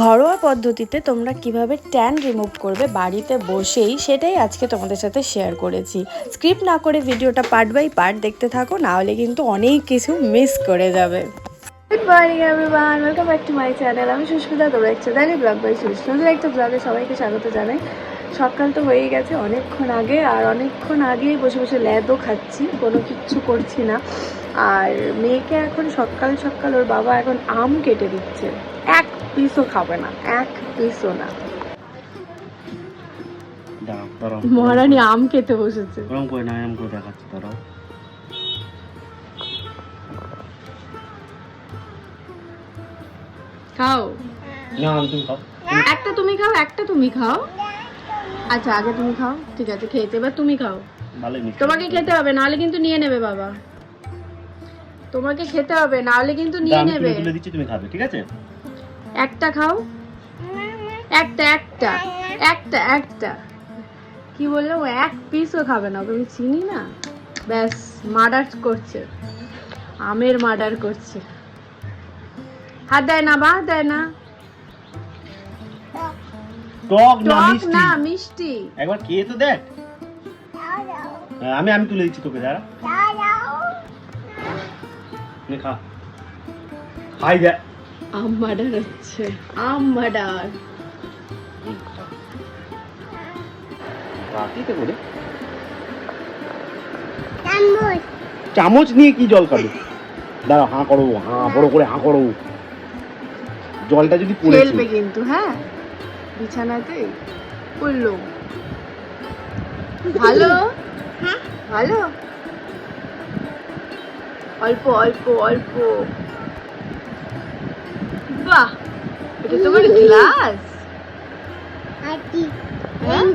ঘরোয়া পদ্ধতিতে তোমরা কীভাবে ট্যান রিমুভ করবে বাড়িতে বসেই সেটাই আজকে তোমাদের সাথে শেয়ার করেছি। স্ক্রিপ্ট না করে ভিডিওটা পার্ট বাই পার্ট দেখতে থাকো না হলে কিন্তু অনেক কিছু মিস করে যাবে। Good morning everyone welcome back to my channel আমি সুস্মিতা তোমরা একটা চ্যানেলে ব্লগ বাই সুস্মিতা একটা ব্লগে সবাইকে স্বাগত জানাই। সকাল তো হয়েই গেছে অনেকক্ষণ আগে আর অনেকক্ষণ আগেই বসে বসে ল্যাদও খাচ্ছি কোনো কিচ্ছু করছি না। আর মেয়েকে এখন সকাল সকাল ওর বাবা এখন আম কেটে দিচ্ছে। এক পিসও খাবে না এক পিসও না। মহারানী আম খেতে বসেছে। ওরম করে না এরম করে দেখাচ্ছি দাঁড়াও। খাও? না তুমি খাও। একটা তুমি খাও একটা তুমি খাও। আচ্ছা আগে তুমি খাও। ঠিক আছে খেয়েছে। এবার তুমি খাও। তোমাকে খেতে হবে নাহলে কিন্তু নিয়ে নেবে বাবা। তোমাকে খেতে হবে নাহলে কিন্তু নিয়ে নেবে। তুমি খাবে ঠিক আছে? একটা খাও। একটা একটা একটা একটা। কি বলল ও এক পিসও খাবে না ওকে আমি চিনি না। ব্যাস মার্ডার করছে। আমের মার্ডার করছে। হাত দেয় না বা দেয় না। টক না মিষ্টি? একবার তো দেখ। হ্যাঁ, আমি আমি তুলে দিচ্ছি তোকে দাঁড়া। খা। খাই দে আম মার্ডার হচ্ছে। আম মার্ডার রাতিতে করে। চামচ। নিয়ে কি জল খাবে? দাঁড়া হাঁ করো হাঁ বড় করে হাঁ করো। জলটা যদি পড়েছে। ফেলবে কিন্তু হ্যাঁ? বিছানাতে পড়ল। ভালো? ভালো? অল্প অল্প অল্প। বাহ এটা তোমার গ্লাস হ্যাঁ?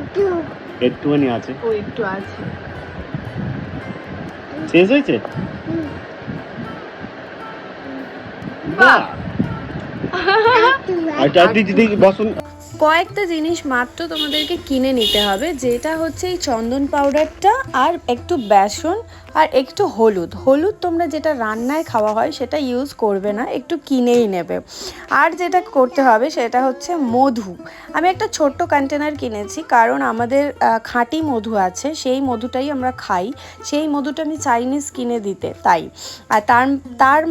একটুখানি আছে। ও একটু আছে। শেষ হয়েছে? বাহ। কয়েকটা জিনিস মাত্র তোমাদেরকে কিনে নিতে হবে যেটা হচ্ছে এই চন্দন পাউডারটা আর একটু বেসন আর একটু হলুদ। হলুদ তোমরা যেটা রান্নায় খাওয়া হয় সেটা ইউজ করবে না, একটু কিনেই নেবে। আর যেটা করতে হবে সেটা হচ্ছে মধু। আমি একটা ছোট্ট কন্টেনার কিনেছি, কারণ আমাদের খাঁটি মধু আছে, সেই মধুটাই আমরা খাই। সেই মধুটা আমি চাইনিজ কিনে দিতে, তাই। আর তার তার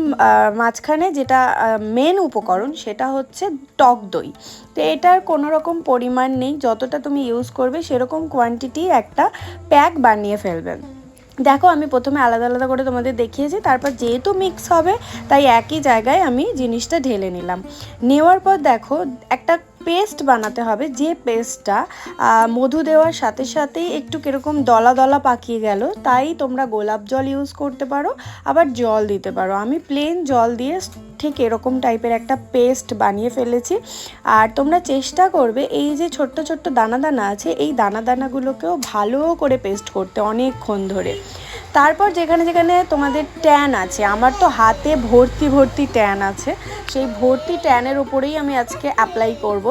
মাঝখানে যেটা মেন উপকরণ সেটা হচ্ছে টক দই। তো এটার কোনো রকম পরিমাণ নেই, যতটা তুমি ইউজ করবে সেরকম কোয়ান্টিটি একটা প্যাক বানিয়ে ফেলবে দেখো, আমি প্রথমে আলাদা আলাদা করে তোমাদের দেখিয়েছি, তারপর যেহেতু মিক্স হবে, তাই একই জায়গায় আমি জিনিসটা ঢেলে নিলাম। নেওয়ার পর দেখো, একটা পেস্ট বানাতে হবে, যে পেস্টটা মধু দেওয়ার সাথে সাথেই একটু কীরকম দলা দলা পাকিয়ে গেল, তাই তোমরা গোলাপ জল ইউজ করতে পারো, আবার জল দিতে পারো। আমি প্লেন জল দিয়ে ঠিক এরকম টাইপের একটা পেস্ট বানিয়ে ফেলেছি। আর তোমরা চেষ্টা করবে এই যে ছোট্ট ছোট্ট দানা দানা আছে, এই দানা দানাগুলোকেও ভালো করে পেস্ট করতে অনেকক্ষণ ধরে। তারপর যেখানে যেখানে তোমাদের ট্যান আছে, আমার তো হাতে ভর্তি ভর্তি ট্যান আছে, সেই ভর্তি ট্যানের উপরেই আমি আজকে অ্যাপ্লাই করব।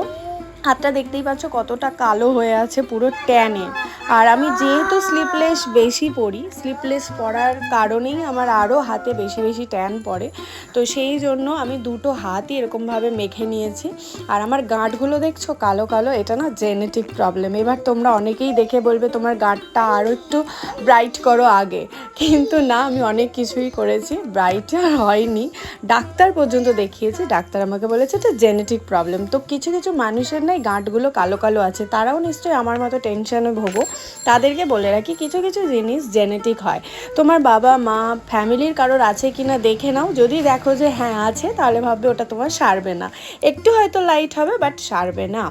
হাতটা দেখতেই পাচ্ছ কতটা কালো হয়ে আছে পুরো ট্যানে। আর আমি যেহেতু স্লিপলেস বেশি পরি স্লিপলেস পরার কারণেই আমার আরও হাতে বেশি বেশি ট্যান পড়ে। তো সেই জন্য আমি দুটো হাতই এরকমভাবে মেখে নিয়েছি। আর আমার গাঁটগুলো দেখছ কালো কালো, এটা না জেনেটিক প্রবলেম এবার তোমরা অনেকেই দেখে বলবে, তোমার গাঁটটা আরও একটু ব্রাইট করো আগে। কিন্তু না, আমি অনেক কিছুই করেছি ব্রাইট আর হয়নি। ডাক্তার পর্যন্ত দেখিয়েছি, ডাক্তার আমাকে বলেছে এটা জেনেটিক প্রবলেম তো কিছু কিছু মানুষের নাই গাঁটগুলো কালো কালো আছে, তারাও নিশ্চয়ই আমার মতো টেনশনে ভোগো। তাদেরকে বলে রাখি, কিছু কিছু জিনিস জেনেটিক হয়। তোমার বাবা, মা ফ্যামিলির কারোর আছে কি না দেখে নাও। যদি দেখো যে হ্যাঁ আছে, তাহলে ভাববে ওটা তোমার সারবে না। একটু হয়তো লাইট হবে বাট সারবে না।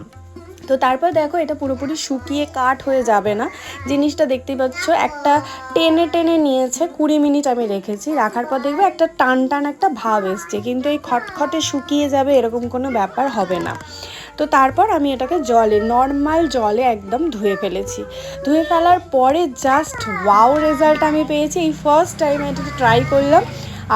তো তারপর দেখো, এটা পুরোপুরি শুকিয়ে কাঠ হয়ে যাবে না। জিনিসটা দেখতেই পাচ্ছ, একটা টেনে টেনে নিয়েছে, কুড়ি মিনিট আমি রেখেছি। রাখার পর দেখবে একটা টান টান একটা ভাব এসছে, কিন্তু এই খটখটে শুকিয়ে যাবে এরকম কোনো ব্যাপার হবে না। তো তারপর আমি এটাকে জলে নর্মাল জলে একদম ধুয়ে ফেলেছি। ধুয়ে ফেলার পরে জাস্ট ওয়াও রেজাল্ট আমি পেয়েছি। এই ফার্স্ট টাইম এটা ট্রাই করলাম।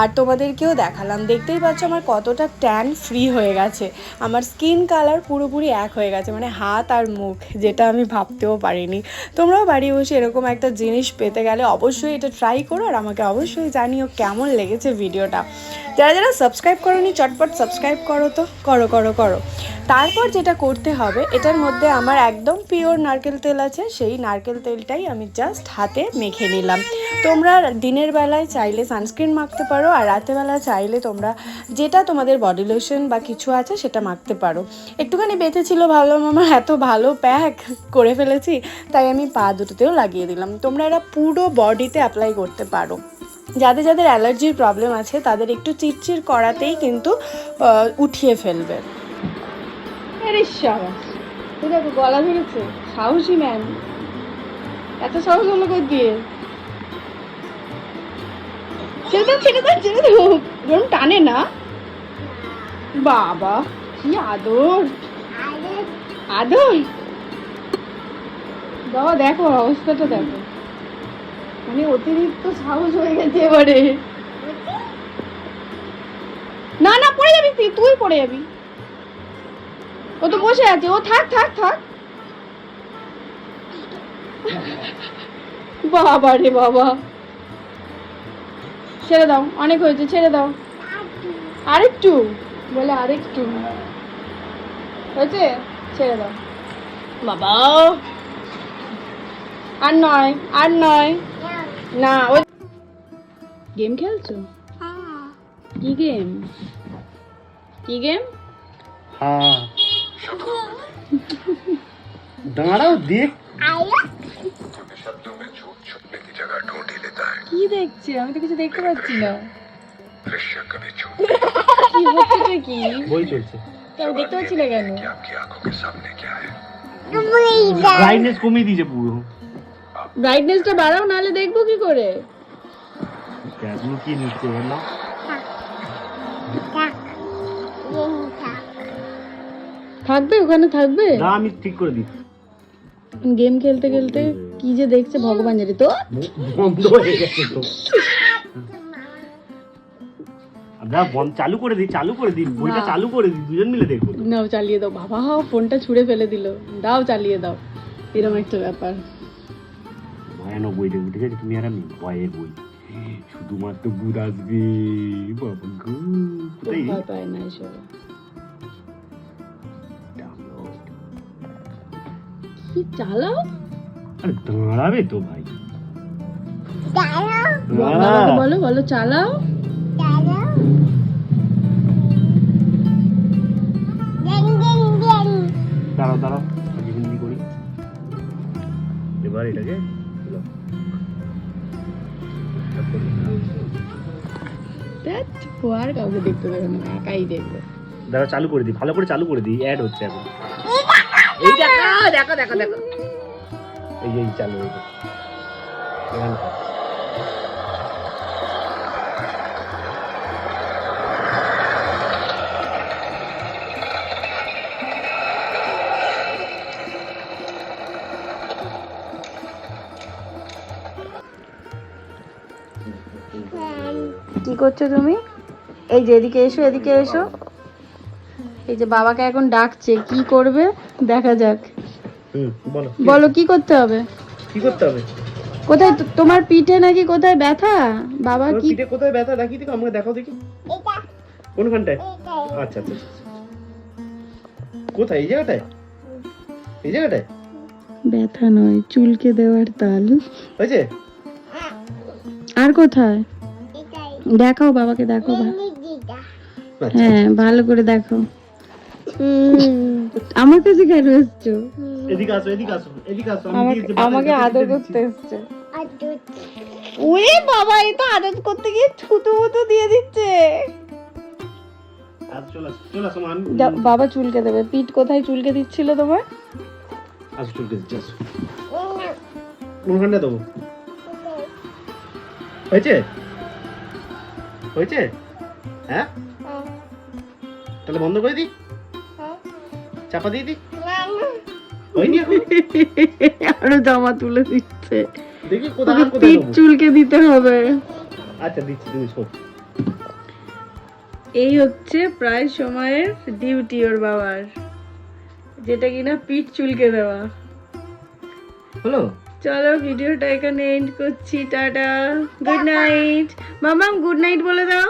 আর তোমাদেরকেও দেখালাম। দেখতেই পাচ্ছ আমার কতটা ট্যান ফ্রি হয়ে গেছে। আমার স্কিন কালার পুরোপুরি এক হয়ে গেছে মানে হাত আর মুখ, যেটা আমি ভাবতেও পারিনি। তোমরাও বাড়ি বসে এরকম একটা জিনিস পেতে গেলে অবশ্যই এটা ট্রাই করো আর আমাকে অবশ্যই জানিও কেমন লেগেছে ভিডিওটা। যারা যারা সাবস্ক্রাইব করোনি, চটপট সাবস্ক্রাইব করো তো, করো করো করো। তারপর যেটা করতে হবে, এটার মধ্যে আমার একদম পিওর নারকেল তেল আছে, সেই নারকেল তেলটাই আমি জাস্ট হাতে মেখে নিলাম। তোমরা দিনের বেলায় চাইলে সানস্ক্রিন মাখতে পারো। আর রাতেরবেলা চাইলে তোমরা যেটা তোমাদের বডি লোশন বা কিছু আছে সেটা মাখতে পারো। একটুখানি বেঁচে ছিল ভালো আমার এত ভালো প্যাক করে ফেলেছি, তাই আমি পা দুটোতেও লাগিয়ে দিলাম। তোমরা এরা পুরো বডিতে অ্যাপ্লাই করতে পারো। যাদের যাদের অ্যালার্জির প্রবলেম আছে, তাদের একটু চিরচির করাতেই কিন্তু উঠিয়ে ফেলবে। গলা ধরেছে সাহসী ম্যাম এত সাহস হলো দিয়ে। ছেড়ে দাও ছেড়ে দাও ছেড়ে দাও ওরম টানে না। বাবা, কি আদর। আদর? বাবা, দেখো, অবস্থাটা দেখো। মানে অতিরিক্ত সাহস হয়ে গেছে এবারে। না না, পড়ে যাবি তুই তুই পড়ে যাবি। ও তো বসে আছে, ও থাক থাক থাক। বাবা রে বাবা। ছেড়ে দাও অনেক হয়েছে ছেড়ে দাও। আরেকটু বলে আরেকটু। হয়েছে? ছেড়ে দাও। বাবা। আর নয় আর নয়। না ও গেম খেলছো? কি গেম? কি গেম? হ্যাঁ। দাঁড়াও দেখ কি দেখছে? আমি তো কিছু দেখতে পাচ্ছি না। কি হচ্ছে কি? বই চলছে। তাও দেখতে পাচ্ছি না কেন? ব্রাইটনেস কমিয়ে দিয়েছে পুরো। ব্রাইটনেসটা বাড়াও নাহলে দেখব কি করে? ক্যাবলু নিচ্ছে বলো? থাকবে? ওখানে থাকবে? না আমি ঠিক করে দিই গেম খেলতে খেলতে? কি যে দেখছে ভগবান জানে তো? বন্ধ হয়ে গেছে তো। আমরা চালু করে দিই চালু করে দিই বইটা চালু করে দিই দুজন মিলে দেখব। নাও চালিয়ে দাও। বাবা ফোনটা ছুঁড়ে ফেলে দিল। দাও চালিয়ে দাও। এরকম একটা ব্যাপার। ভয়ানক বই দেখব ঠিক আছে তুমি আর আমি ভয়ের বই। শুধুমাত্র ভূত আসবে বাবা গো কোথায়? পায় না এসব। কি চালাও? আরে দাঁড়াবে তো ভাই বলো বলো চালাও দাঁড়াও দাঁড়াও করি এবার এটাকে লো। ধ্যাৎ, ও আর কাউকে দেখতে দেবে না একাই দেখবে দাঁড়াও চালু করে দিই ভালো করে চালু করে দিই অ্যাড হচ্ছে এখন এই দেখো দেখো দেখো দেখো এই এই চালু থাক। কি করছ তুমি? এই যে এদিকে এসো এদিকে এসো। এই যে বাবাকে এখন ডাকছে, কি করবে? দেখা যাক। হুম বলো। বলো কি করতে হবে? কি করতে হবে? কোথায় তো- তোমার পিঠে নাকি কোথায় ব্যথা? বাবা কি পিঠে কোথায় ব্যথা? দেখি দেখো আমাকে দেখাও দেখি। কোনখানটায়? আচ্ছা আচ্ছা আচ্ছা। কোথায়? এই জায়গাটায়? এই জায়গাটায়? ব্যথা নয় চুলকে দেওয়ার তাল। হয়েছে? আর কোথায়? দেখাও বাবাকে দেখো আচ্ছা হ্যাঁ ভালো করে দেখো আমার কাছে কেন এসছো? এদিকে আসো এদিকে আসো এদিকে আসো আমি আমাকে আদর করতে। এসছে। ওরে বাবা এই তো আদর করতে গিয়ে থুতু মুতু দিয়ে দিচ্ছে। যা- বাবা চুলকে দেবে। পিঠ কোথায় চুলকে দিচ্ছিল তোমার? আসো চলকে দিচ্ছি আসো। কোনখানটা দেবো হয়েছে? হয়েছে? হ্যাঁ। তাহলে বন্ধ করে দিই? চাপা দিয়ে হয়নি এখন। আরও জামা তুলে দিচ্ছে। দেখি কোথায় কোথায় চুলকে দিতে হবে। আচ্ছা দিচ্ছি তুমি শোন। এই হচ্ছে প্রায় সময়ের ডিউটি ওর বাবার। যেটা কিনা পিঠ চুলকে দেওয়া। হলো? চলো ভিডিওটা এখানে এন্ড করছি। টাটা। গুড নাইট মামাম গুড নাইট বলে দাও।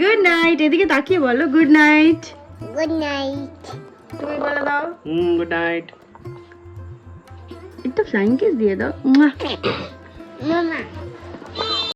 গুড নাইট এদিকে তাকিয়ে বলো গুড নাইট গুড নাইট তুমি বলে দাও। হুম গুড নাইট একটু ফ্লাইং কিস দিয়ে দাও। মামা